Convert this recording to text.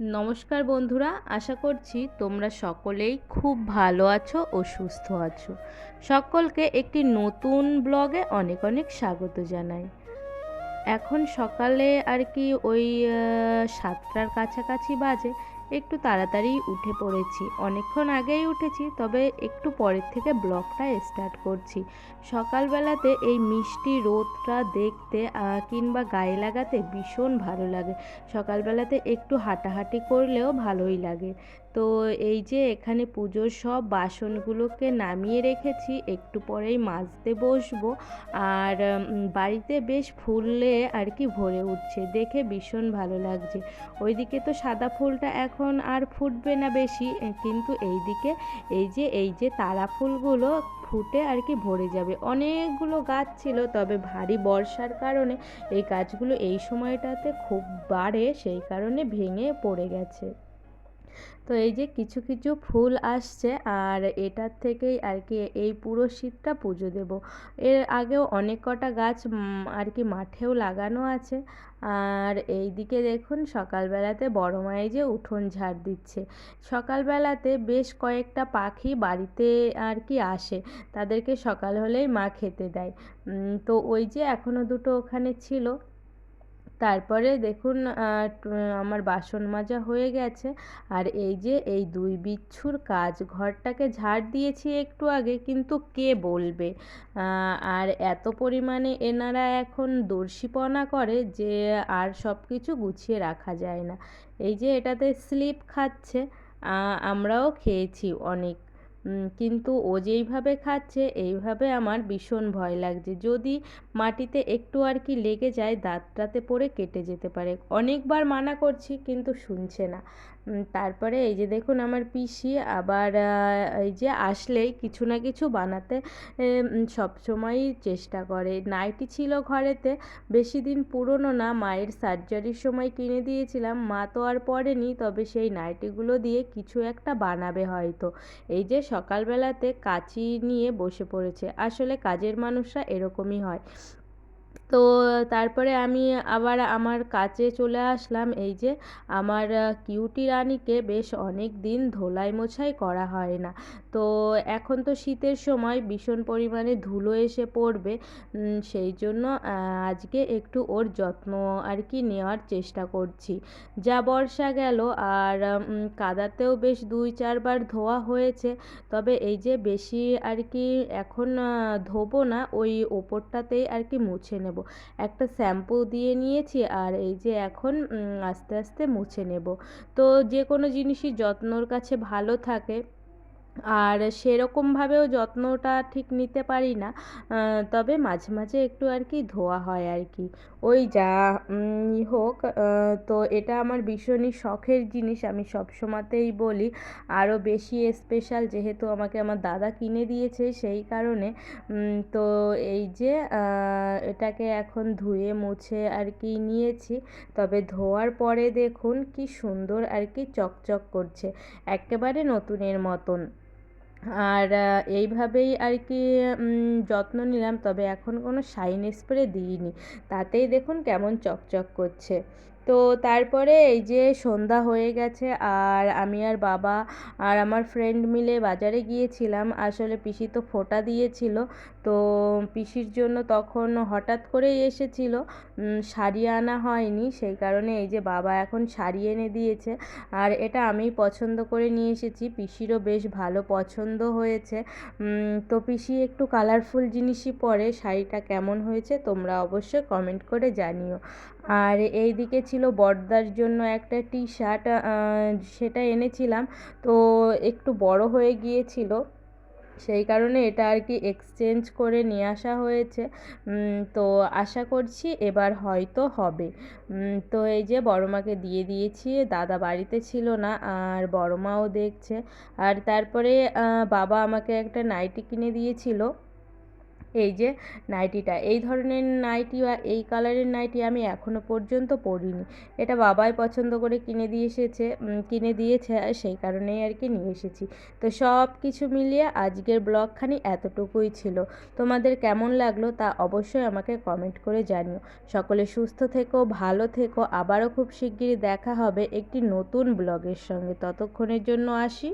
নমস্কার বন্ধুরা, আশা করছি তোমরা সকলেই খুব ভালো আছো ও সুস্থ আছো। সকলকে একটি নতুন ব্লগে অনেক অনেক স্বাগত জানাই। এখন সকালে আর কি ওই সাতটার কাছাকাছি বাজে একটু তাড়াতাড়ি উঠে পড়েছি। অনেকক্ষণ আগেই উঠেছি, তবে একটু পরের থেকে ব্লগটা স্টার্ট করছি। সকালবেলাতে এই মিষ্টি রোদটা দেখতে কিংবা গায়ে লাগাতে ভীষণ ভালো লাগে। সকালবেলাতে একটু হাঁটাহাঁটি করলেও ভালোই লাগে। তো এই যে এখানে পুজোর সব বাসনগুলোকে নামিয়ে রেখেছি, একটু পরেই মাজতে বসবো। আর বাড়িতে বেশ ফুলে আর কি ভরে উঠছে, দেখে ভীষণ ভালো লাগছে। ওইদিকে তো সাদা ফুলটা এখন আর ফুটবে না বেশি কিন্তু এই দিকে এই যে এই যে তারা ফুলগুলো ফুটে আর কি ভরে যাবে। অনেকগুলো গাছ ছিল, তবে ভারী বর্ষার কারণে এই গাছগুলো এই সময়টাতে খুব বাড়ে, সেই কারণে ভেঙে পড়ে গেছে। তো এই যে কিছু কিছু ফুল আসছে আর এটার থেকেই আর কি এই পুরো শীতটা পুজো দেব। এর আগেও অনেক কটা গাছ আর কি মাঠেও লাগানো আছে। আর এই দিকে দেখুন সকালবেলাতে বড় মাই যে উঠোন ঝাড় দিচ্ছে। সকালবেলাতে বেশ কয়েকটা পাখি বাড়িতে আর কি আসে, তাদেরকে সকাল হলেই মা খেতে দেয়। তো ওই যে এখনও দুটো ওখানে ছিল। তারপরে দেখুন আমার বাসন মাজা হয়ে গেছে। আর এই যে, এই দুই বিচ্ছুর কাজ ঘরটাকে ঝাড় দিয়েছি একটু আগে, কিন্তু কে বলবে? আর এত পরিমাণে এনারা এখন দর্শিপনা করে যে, আর সব কিছু গুছিয়ে রাখা যায় না। এই যে, এটাতে স্লিপ খাচ্ছে আমরাও খেয়েছি অনেক। কিন্তু ও যেইভাবে খাচ্ছে, এইভাবে আমার ভীষণ ভয় লাগছে। যদি মাটিতে একটু আর কি লেগে যায়, দাঁতটাতে পড়ে কেটে যেতে পারে। অনেকবার মানা করছি, কিন্তু শুনছে না। তারপরে এই যে দেখুন আমার পিসি আবার এই যে আসলেই কিছু না কিছু বানাতে সব সময়ই চেষ্টা করে। নাইটি ছিল ঘরেতে, বেশি দিন পুরনো না, মায়ের সার্জারির সময় কিনে দিয়েছিলাম। মা তো আর পরেনি, তবে সেই নাইটিগুলো দিয়ে কিছু একটা বানাবে হয়তো। এই যে সকালবেলাতে কাঁচি নিয়ে বসে পড়েছে। আসলে কাজের মানুষরা এরকমই হয়। তো তারপরে আমি আবার আমার কাছে চলে আসলাম। এই যে আমার কিউটি রানীকে বেশ অনেক দিন ধোলাই মোছাই করা হয় না। তো এখন তো শীতের সময় ভীষণ পরিমাণে ধুলো এসে পড়বে। সেই জন্য আজকে একটু ওর যত্ন আর কি নেওয়ার চেষ্টা করছি। যা বর্ষা গেল আর কাদাতেও বেশ দুই চারবার ধোয়া হয়েছে। তবে এই যে বেশি আর কি এখন ধোবো না, ওই ওপরটাতেই আর কি মুছে নেব। একটা শ্যাম্পু দিয়ে নিয়েছি আর এই যে এখন আস্তে আস্তে মুছে নেব। তো যে কোনো জিনিসই যত্নর কাছে ভালো থাকে। আর সেরকমভাবেও যত্নটা ঠিক নিতে পারি না। তবে মাঝে মাঝে একটু আর কি ধোয়া হয় আর কি। ওই যা হোক তো এটা আমার ভীষণই শখের জিনিস, আমি সব সময়তেই বলি। আরও বেশি স্পেশাল যেহেতু আমাকে আমার দাদা কিনে দিয়েছে সেই কারণে তো এই যে এটাকে এখন ধুয়ে, মুছে আর কি নিয়েছি। তবে ধোয়ার পরে দেখুন কি সুন্দর আর কি চকচক করছে। একেবারে নতুনের মতন। আর এইভাবেই আর কি যত্ন নিলাম। তবে এখন কোনো শাইন স্প্রে দিইনি। তাতেই দেখুন কেমন চকচক করছে। তো তারপরে এই যে সন্ধ্যা হয়ে গেছে আর আমি আর বাবা আর আমার ফ্রেন্ড মিলে বাজারে গিয়েছিলাম। আসলে পিসি তো ফোঁটা দিয়েছিল। তো পিসির জন্য তখন হঠাৎ করেই এসেছিল। শাড়ি আনা হয়নি। সেই কারণে এই যে বাবা এখন শাড়ি এনে দিয়েছে। আর এটা আমি পছন্দ করে নিয়ে এসেছি। পিসিরও বেশ ভালো পছন্দ হয়েছে। তো পিসি একটু কালারফুল জিনিসই পরে। শাড়িটা কেমন হয়েছে তোমরা অবশ্যই কমেন্ট করে জানিও। আর এই দিকে ছিল বড়দার জন্য একটা টি শার্ট সেটা এনেছিলাম। তো একটু বড় হয়ে গিয়েছিল। সেই কারণে এটা আর কি এক্সচেঞ্জ করে নিয়ে আসা হয়েছে। তো আশা করছি এবার হয়তো হবে। তো এই যে বড় মাকে দিয়ে দিয়েছি, দাদা বাড়িতে ছিল না, আর বড় মাও দেখছে। আর তারপরে বাবা আমাকে একটা নাইটি কিনে দিয়েছিল। এই যে নাইটিটা, এই ধরনের নাইটি বা এই কালারের নাইটি আমি এখনও পর্যন্ত পরিনি। এটা বাবাই পছন্দ করে কিনে দিয়ে এসেছে কিনে দিয়েছে সেই কারণেই আর কি নিয়ে এসেছি। তো সব কিছু মিলিয়ে আজকের ব্লগখানি এতটুকুই ছিল। তোমাদের কেমন লাগল তা অবশ্যই আমাকে কমেন্ট করে জানিও। সকলে সুস্থ থেকো, ভালো থেকো, আবারও খুব শিগগিরই দেখা হবে একটি নতুন ব্লগের সঙ্গে। ততক্ষণের জন্য আসি।